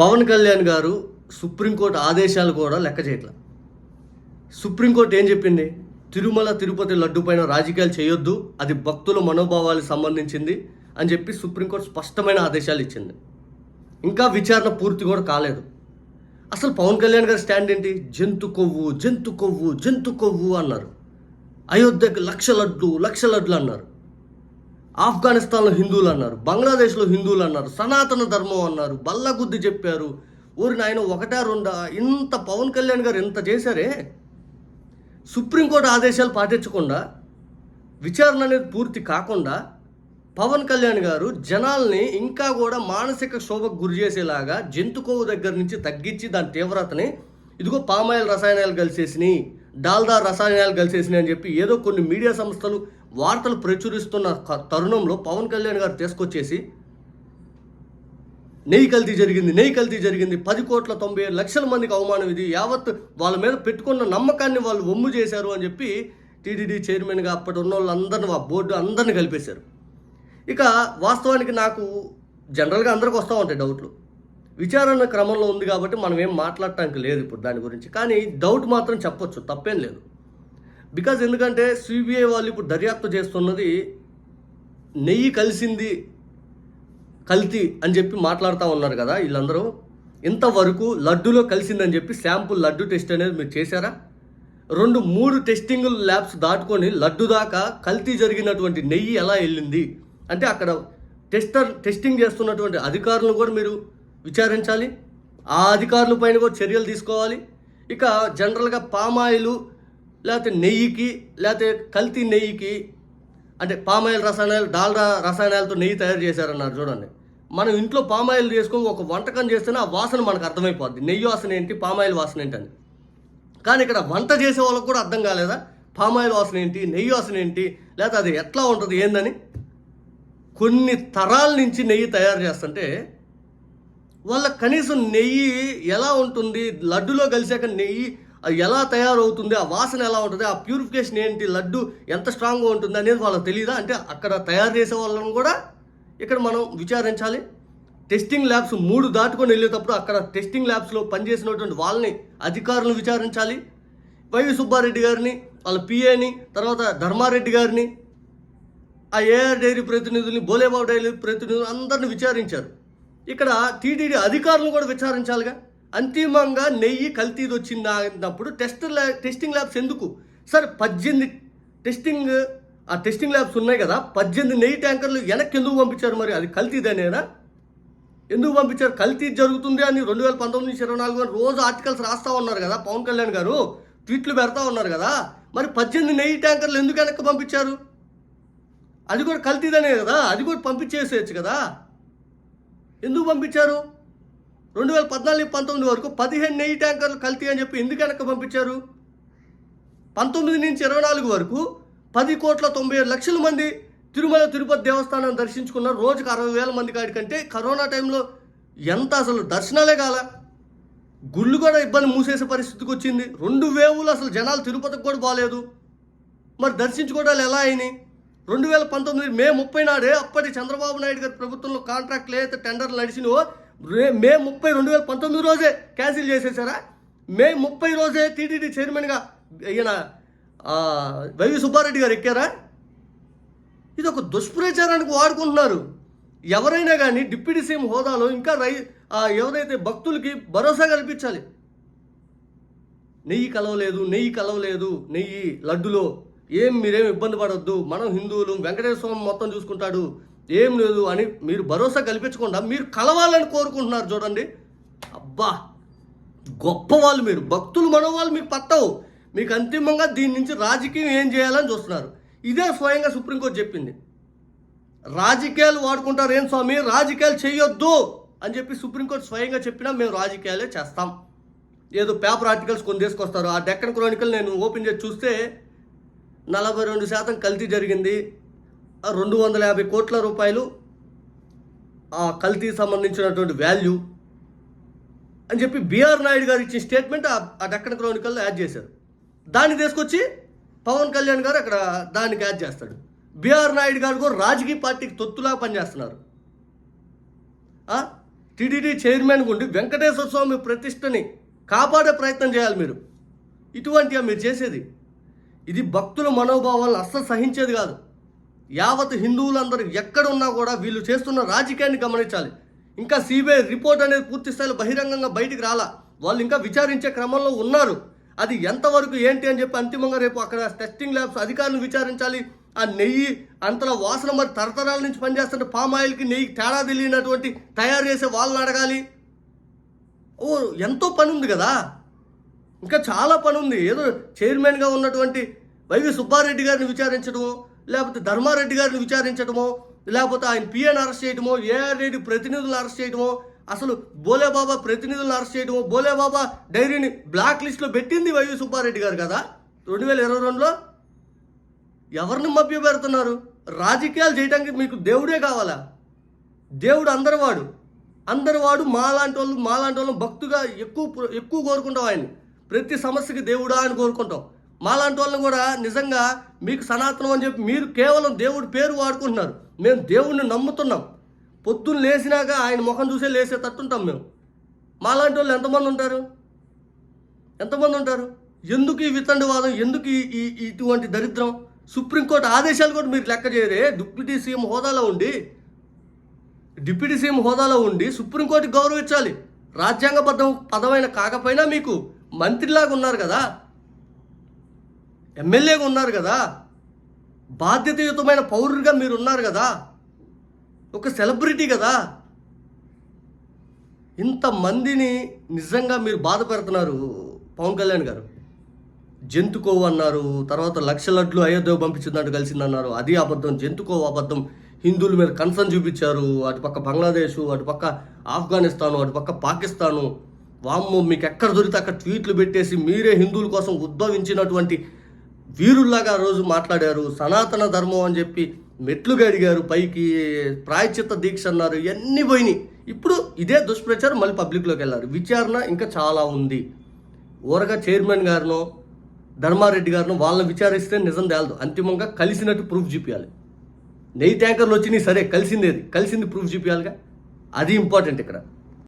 పవన్ కళ్యాణ్ గారు సుప్రీంకోర్టు ఆదేశాలు కూడా లెక్క చేయట్లా. సుప్రీంకోర్టు ఏం చెప్పింది? తిరుమల తిరుపతి లడ్డు పైన రాజకీయాలు చేయొద్దు అది భక్తుల మనోభావాలకు సంబంధించింది అని చెప్పి సుప్రీంకోర్టు స్పష్టమైన ఆదేశాలు ఇచ్చింది. ఇంకా విచారణ పూర్తి కూడా కాలేదు. అసలు పవన్ కళ్యాణ్ గారి స్టాండ్ ఏంటి? జంతు కొవ్వు జంతు కొవ్వు జంతు కొవ్వు అన్నారు. అయోధ్యకు లక్ష లడ్లు లక్ష లడ్లు అన్నారు. ఆఫ్ఘనిస్తాన్లో హిందువులు అన్నారు బంగ్లాదేశ్లో హిందువులు అన్నారు సనాతన ధర్మం అన్నారు బల్లగుద్ది చెప్పారు. ఊరి నాయన ఒకటా రెండా ఇంత పవన్ కళ్యాణ్ గారు ఇంత చేశారే? సుప్రీంకోర్టు ఆదేశాలు పాటించకుండా విచారణ అనేది పూర్తి కాకుండా పవన్ కళ్యాణ్ గారు జనాల్ని ఇంకా కూడా మానసిక శోభకు గురి చేసేలాగా జంతుకోవు దగ్గర నుంచి తగ్గించి దాని తీవ్రతని ఇదిగో పామాయిల్ రసాయనాలు కలిసేసినాయి డాల్దా రసాయనాలు కలిసేసినాయి అని చెప్పి ఏదో కొన్ని మీడియా సంస్థలు వార్తలు ప్రచురిస్తున్న తరుణంలో పవన్ కళ్యాణ్ గారు తీసుకొచ్చేసి నెయ్యి కల్తీ జరిగింది నెయ్యి కల్తీ జరిగింది పది కోట్ల తొంభై ఏడు లక్షల మందికి అవమానం ఇది యావత్ వాళ్ళ మీద పెట్టుకున్న నమ్మకాన్ని వాళ్ళు ఒమ్ము చేశారు అని చెప్పి టీడీడీ చైర్మన్గా అప్పటి ఉన్న వాళ్ళందరిని ఆ బోర్డు అందరిని కలిపేశారు. ఇక వాస్తవానికి నాకు జనరల్గా అందరికి వస్తూ ఉంటాయి డౌట్లు. విచారణ క్రమంలో ఉంది కాబట్టి మనం ఏం మాట్లాడటానికి లేదు ఇప్పుడు దాని గురించి. కానీ డౌట్ మాత్రం చెప్పొచ్చు తప్పేం లేదు. బికాజ్ ఎందుకంటే సిబిఐ వాళ్ళు ఇప్పుడు దర్యాప్తు చేస్తున్నది నెయ్యి కలిసింది కల్తీ అని చెప్పి మాట్లాడుతూ ఉన్నారు కదా వీళ్ళందరూ. ఇంతవరకు లడ్డులో కలిసిందని చెప్పి శాంపుల్ లడ్డు టెస్ట్ అనేది మీరు చేశారా? రెండు మూడు టెస్టింగ్ ల్యాబ్స్ దాటుకొని లడ్డు దాకా కల్తీ జరిగినటువంటి నెయ్యి ఎలా వెళ్ళింది? అంటే అక్కడ టెస్టర్ టెస్టింగ్ చేస్తున్నటువంటి అధికారులను కూడా మీరు విచారించాలి. ఆ అధికారుల పైన కూడా చర్యలు తీసుకోవాలి. ఇక జనరల్గా పామాయిలు లేకపోతే నెయ్యికి లేకపోతే కల్తీ నెయ్యికి అంటే పామాయిల్ రసాయనాలు డాల్డా రసాయనాలతో నెయ్యి తయారు చేశారన్నారు చూడండి. మనం ఇంట్లో పామాయిల్ చేసుకొని ఒక వంటకం చేస్తేనే ఆ వాసన మనకు అర్థమైపోద్ది. నెయ్యి వాసన ఏంటి? పామాయిల్ వాసన ఏంటని కానీ ఇక్కడ వంట చేసే వాళ్ళకు కూడా అర్థం కాలేదా? పామాయిల్ వాసన ఏంటి? నెయ్యి వాసన ఏంటి? లేకపోతే అది ఎట్లా ఉంటుంది? ఏందని? కొన్ని తరాల నుంచి నెయ్యి తయారు చేస్తుంటే వాళ్ళ కనీసం నెయ్యి ఎలా ఉంటుంది? లడ్డులో కలిసాక నెయ్యి ఎలా తయారవుతుంది ఆ వాసన ఎలా ఉంటుంది ఆ ప్యూరిఫికేషన్ ఏంటి లడ్డు ఎంత స్ట్రాంగ్గా ఉంటుంది అనేది వాళ్ళకి తెలియదా అంటే అక్కడ తయారు చేసే వాళ్ళని కూడా ఇక్కడ మనం విచారించాలి. టెస్టింగ్ ల్యాబ్స్ మూడు దాటుకొని వెళ్ళేటప్పుడు అక్కడ టెస్టింగ్ ల్యాబ్స్లో పనిచేసినటువంటి వాళ్ళని అధికారులను విచారించాలి. వైవి సుబ్బారెడ్డి గారిని వాళ్ళ పిఏని తర్వాత ధర్మారెడ్డి గారిని ఆ ఏఆర్ డైరీ ప్రతినిధుల్ని బోలేబాబు డైరీ ప్రతినిధులు అందరిని విచారించారు. ఇక్కడ టీటీడీ అధికారులను కూడా విచారించాలిగా. అంతిమంగా నెయ్యి కల్తీది వచ్చిందా అన్నప్పుడు టెస్ట్ ల్యా టెస్టింగ్ ల్యాబ్స్ ఎందుకు? సరే పద్దెనిమిది టెస్టింగ్ ఆ టెస్టింగ్ ల్యాబ్స్ ఉన్నాయి కదా పద్దెనిమిది నెయ్యి ట్యాంకర్లు వెనక్కి ఎందుకు పంపించారు మరి? అది కల్తీదనేనా? ఎందుకు పంపించారు? కల్తీ జరుగుతుంది అని రెండు వేల పంతొమ్మిది నుంచి ఇరవై నాలుగు రోజు ఆర్టికల్స్ రాస్తా ఉన్నారు కదా పవన్ కళ్యాణ్ గారు ట్వీట్లు పెడతా ఉన్నారు కదా మరి పద్దెనిమిది నెయ్యి ట్యాంకర్లు ఎందుకు వెనక్కి పంపించారు? అది కూడా కల్తీదనే కదా అది కూడా పంపించేసేయచ్చు కదా. ఎందుకు పంపించారు? రెండు వేల పద్నాలుగు పంతొమ్మిది వరకు పదిహేను నెయ్యి ట్యాంకర్లు కల్తీ అని చెప్పి ఎందుకు వెనక్కి పంపించారు? పంతొమ్మిది నుంచి ఇరవై నాలుగు వరకు పది కోట్ల తొంభై ఏడు లక్షల మంది తిరుమల తిరుపతి దేవస్థానం దర్శించుకున్న రోజుకు అరవై వేల మంది కాడి కంటే కరోనా టైంలో ఎంత అసలు దర్శనాలే కాల. గుళ్ళు కూడా ఇబ్బంది మూసేసే పరిస్థితికి వచ్చింది. రెండు వేవులు అసలు జనాలు తిరుపతికి కూడా బాగాలేదు మరి దర్శించుకోవడాలు ఎలా అయినాయి? రెండు వేల పంతొమ్మిది మే ముప్పై నాడే అప్పటి చంద్రబాబు నాయుడు గారి ప్రభుత్వంలో కాంట్రాక్ట్లు ఏదైతే టెండర్లు నడిచినో రే- మే ముప్పై రెండు వేల పంతొమ్మిది రోజే క్యాన్సిల్ చేసేసారా? మే ముప్పై రోజే టీటీడీ చైర్మన్గా ఈయన వైవి సుబ్బారెడ్డి గారు ఎక్కారా? ఇది ఒక దుష్ప్రచారానికి వాడుకుంటున్నారు. ఎవరైనా కానీ డిప్యూటీ సీఎం హోదాలో ఇంకా రై ఎవరైతే భక్తులకి భరోసా కల్పించాలి. నెయ్యి కలవలేదు నెయ్యి కలవలేదు నెయ్యి లడ్డులో ఏం మీరేం ఇబ్బంది పడొద్దు. మనం హిందువులు వెంకటేశ్వర స్వామి మొత్తం చూసుకుంటాడు. ఏం లేదు అని మీరు భరోసా కల్పించకుండా మీరు కలవాలని కోరుకుంటున్నారు చూడండి. అబ్బా గొప్ప వాళ్ళు మీరు భక్తులు మనోవాళ్ళు మీకు పట్టవు. మీకు అంతిమంగా దీని నుంచి రాజకీయం ఏం చేయాలని చూస్తున్నారు. ఇదే స్వయంగా సుప్రీంకోర్టు చెప్పింది. రాజకీయాలు వాడుకుంటారు ఏం స్వామి? రాజకీయాలు చేయొద్దు అని చెప్పి సుప్రీంకోర్టు స్వయంగా చెప్పినా మేము రాజకీయాలే చేస్తాం. ఏదో పేపర్ ఆర్టికల్స్ కొన్ని తీసుకొస్తారు. ఆ డెక్కన్ క్రానికల్ నేను ఓపెన్ చేసి చూస్తే నలభై రెండు శాతం కల్తీ జరిగింది. రెండు వందల యాభై కోట్ల రూపాయలు ఆ కల్తీ సంబంధించినటువంటి వాల్యూ అని చెప్పి బిఆర్ నాయుడు గారు ఇచ్చిన స్టేట్మెంట్ ఆ ఆ క్రోనికల్లో యాడ్ చేశారు. దాన్ని తీసుకొచ్చి పవన్ కళ్యాణ్ గారు అక్కడ దానికి యాడ్ చేస్తాడు. బిఆర్ నాయుడు గారు కూడా రాజకీయ పార్టీకి తొత్తులా పనిచేస్తున్నారు. టీడీడీ చైర్మన్ గుండి వెంకటేశ్వర స్వామి ప్రతిష్టని కాపాడే ప్రయత్నం చేయాలి మీరు. ఇటువంటివి మీరు చేసేది. ఇది భక్తుల మనోభావాలను అస్సలు సహించేది కాదు. యావత్ హిందువులందరూ ఎక్కడ ఉన్నా కూడా వీళ్ళు చేస్తున్న రాజకీయాన్ని గమనించాలి. ఇంకా సిబిఐ రిపోర్ట్ అనేది పూర్తి స్థాయిలో బహిరంగంగా బయటికి రాలా. వాళ్ళు ఇంకా విచారించే క్రమంలో ఉన్నారు. అది ఎంతవరకు ఏంటి అని చెప్పి అంతిమంగా రేపు అక్కడ టెస్టింగ్ ల్యాబ్స్ అధికారులు విచారించాలి. ఆ నెయ్యి అంతలా వాసన మరి తరతరాల నుంచి పనిచేస్తున్న పామ్ ఆయిల్కి నెయ్యి తేడా తెలియనటువంటి తయారు చేసే వాళ్ళని అడగాలి. ఓ ఎంతో పని ఉంది కదా. ఇంకా చాలా పని ఉంది ఏదో చైర్మన్గా ఉన్నటువంటి వైవి సుబ్బారెడ్డి గారిని విచారించడం లేకపోతే ధర్మారెడ్డి గారిని విచారించడమో లేకపోతే ఆయన పిఎన్ అరెస్ట్ చేయడమో ఏఆర్ రెడ్డి ప్రతినిధులను అరెస్ట్ చేయడమో అసలు బోలేబాబా ప్రతినిధులను అరెస్ట్ చేయడమో బోలేబాబా డైరీని బ్లాక్ లిస్ట్లో పెట్టింది వైవి సుబ్బారెడ్డి గారు కదా రెండు వేల ఇరవై రెండులో? ఎవరిని మభ్య పెడుతున్నారు రాజకీయాలు చేయడానికి మీకు దేవుడే కావాలా? దేవుడు అందరివాడు. అందరివాడు మాలాంటి వాళ్ళు మాలాంటి వాళ్ళు భక్తుగా ఎక్కువ ఎక్కువ కోరుకుంటాం ఆయన ప్రతి సమస్యకి దేవుడా అని కోరుకుంటాం. మాలాంటి వాళ్ళని కూడా నిజంగా మీకు సనాతనం అని చెప్పి మీరు కేవలం దేవుడి పేరు వాడుకుంటున్నారు. మేము దేవుడిని నమ్ముతున్నాం. పొద్దున్న లేచినాక ఆయన ముఖం చూసే లేసే తట్టుంటాం మేము. మాలాంటి వాళ్ళు ఎంతమంది ఉంటారు? ఎంతమంది ఉంటారు? ఎందుకు ఈ వితండవాదం? ఎందుకు ఈ ఈ- ఇటువంటి దరిద్రం? సుప్రీంకోర్టు ఆదేశాలు కూడా మీరు లెక్క చేయరే. డిప్యూటీ సీఎం హోదాలో ఉండి డిప్యూటీ సీఎం హోదాలో ఉండి సుప్రీంకోర్టుకి గౌరవించాలి. రాజ్యాంగబద్ధం పదమైన కాకపోయినా మీకు మంత్రిలాగా ఉన్నారు కదా. ఎమ్మెల్యేగా ఉన్నారు కదా. బాధ్యతయుతమైన పౌరుడిగా మీరు ఉన్నారు కదా. ఒక సెలబ్రిటీ కదా. ఇంతమందిని నిజంగా మీరు బాధ పెడుతున్నారు పవన్ కళ్యాణ్ గారు. జంతుకోవు అన్నారు తర్వాత లక్ష లడ్లు అయోధ్య పంపించినట్టు కలిసిందన్నారు. అది అబద్ధం జంతుకోవు అబద్ధం. హిందువుల మీద కన్సర్న్ చూపించారు. అటుపక్క బంగ్లాదేశ్ అటుపక్క ఆఫ్ఘనిస్తాను అటుపక్క పాకిస్తాను. వామ్మో మీకు ఎక్కడ దొరికితే అక్కడ ట్వీట్లు పెట్టేసి మీరే హిందువుల కోసం ఉద్భవించినటువంటి వీరుల్లాగా రోజు మాట్లాడారు సనాతన ధర్మం అని చెప్పి మెట్లుగా అడిగారు పైకి ప్రాయచిత్త దీక్ష అన్నారు ఇవన్నీ పోయినాయి. ఇప్పుడు ఇదే దుష్ప్రచారం మళ్ళీ పబ్లిక్లోకి వెళ్ళారు. విచారణ ఇంకా చాలా ఉంది. ఊరగా చైర్మన్ గారినో ధర్మారెడ్డి గారినో వాళ్ళని విచారిస్తే నిజం తేలదు. అంతిమంగా కలిసినట్టు ప్రూఫ్ చూపించాలి నెయ్యి ట్యాంకర్లు వచ్చినాయి సరే కలిసిందేది కలిసింది ప్రూఫ్ చూపించాలిగా అది ఇంపార్టెంట్ ఇక్కడ.